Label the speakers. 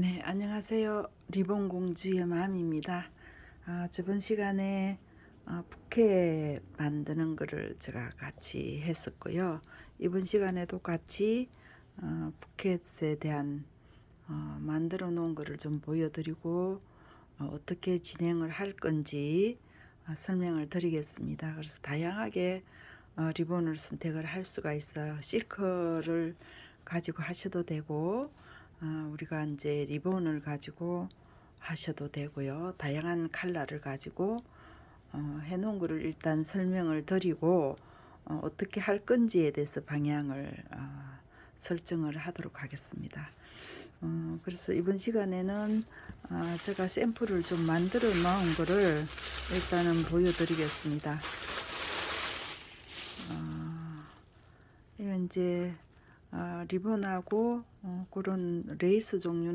Speaker 1: 네, 안녕하세요. 리본 공주의 맘입니다. 아, 저번 시간에 아, 부케 만드는 거를 제가 같이 했었고요. 이번 시간에도 같이 어, 부켓에 대한 어, 만들어 놓은 거를 좀 보여드리고 어, 떻게 진행을 할 건지 어, 설명을 드리겠습니다. 그래서 다양하게 어, 리본을 선택을 할 수가 있어요. 실크를 가지고 하셔도 되고 어, 우리가 이제 리본을 가지고 하셔도 되고요. 다양한 컬러를 가지고 어, 해놓은 거를 일단 설명을 드리고 어, 어떻게 할 건지에 대해서 방향을 어, 설정을 하도록 하겠습니다. 어, 그래서 이번 시간에는 어, 제가 샘플을 좀 만들어 놓은 거를 일단은 보여드리겠습니다. 어, 이건 이제 어, 리본하고 어, 그런 레이스 종류는